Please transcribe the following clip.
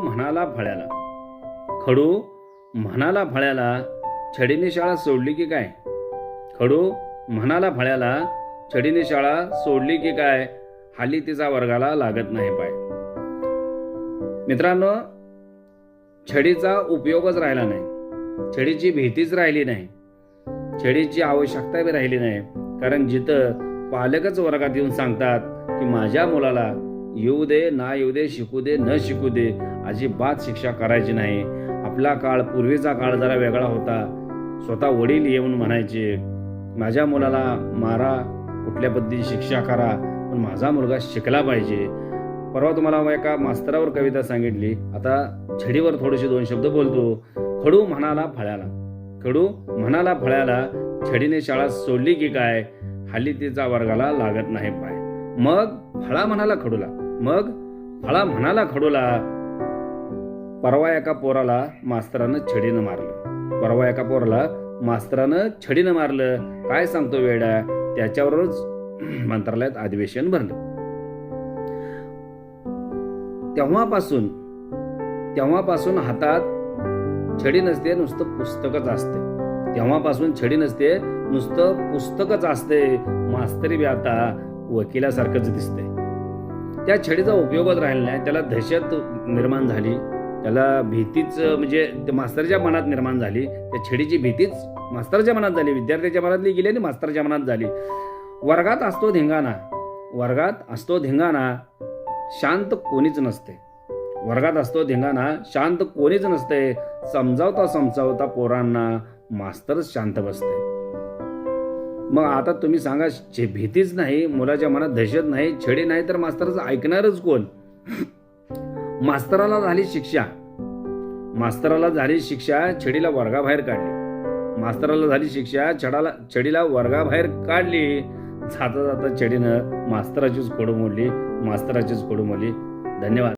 म्हणाला फळ्याला खडू म्हणाला फळ्याला छडीने शाळा सोडली की काय? खडू म्हणाला फळ्याला छडीने शाळा सोडली की काय? हाली तिचा वर्गाला लागत नाही पाय. मित्रांनो छडीचा उपयोगच राहिला नाही. छडीची भीतीच राहिली नाही. छडीची आवश्यकता बी राहिली नाही. कारण जिथं पालकच वर्गात येऊन सांगतात की माझ्या मुलाला येऊ दे ना येऊ दे शिकू दे न शिकू दे अजिबात शिक्षा करायची नाही. आपला काळ पूर्वीचा काळ जरा वेगळा होता. स्वतः वडील येऊन म्हणायचे माझ्या मुलाला मारा कुठल्या पद्धतीची शिक्षा करा पण माझा मुलगा शिकला पाहिजे. परवा तुम्हाला एका मास्तरावर कविता सांगितली. आता छडीवर थोडेसे दोन शब्द बोलतो. खडू म्हणाला फळ्याला. खडू म्हणाला फळ्याला छडीने शाळा सोडली की काय? हल्ली तिचा वर्गाला लागत नाही पाय. मग फळा म्हणाला खडूला. मग फळा म्हणाला खडूला. परवा एका पोराला मास्तरानं छडीनं मारलं. परवा एका पोराला मास्तरानं छडीनं मारलं. काय सांगतो वेडा त्याच्यावरच मंत्रालयात अधिवेशन भरलं. तेव्हापासून तेव्हापासून हातात छडी नसते नुसतं पुस्तकच असते. तेव्हापासून छडी नसते नुसतं पुस्तकच असते. मास्तरी बी आता वकिलासारखंच दिसते. त्या छडीचा उपयोगच राहिला नाही. त्याला दहशत निर्माण झाली. त्याला भीतीच म्हणजे ते मास्तरच्या मनात निर्माण झाली. त्या छेडीची भीतीच मास्तरच्या मनात झाली. विद्यार्थ्याच्या मनातली गेली आणि मास्तरच्या मनात झाली. वर्गात असतो धिंगाणा. वर्गात असतो धिंगाणा शांत कोणीच नसते. वर्गात असतो धिंगाणा शांत कोणीच नसते. समजावता समजावता पोरांना मास्तरच शांत बसते. मग आता तुम्ही सांगा भीतीच नाही मुलाच्या मनात दहशत नाही छेडे नाही तर मास्तरच ऐकणारच कोण? मास्तराला झाली शिक्षा. मास्तराला झाली शिक्षा छडीला वर्गाबाहेर काढली. मास्तराला झाली शिक्षा छडाला छडीला वर्गाबाहेर काढली. जाता जाता छडीनं मास्तराचीच खोडू मोडली मास्तराचीच खोडू मोडली. धन्यवाद.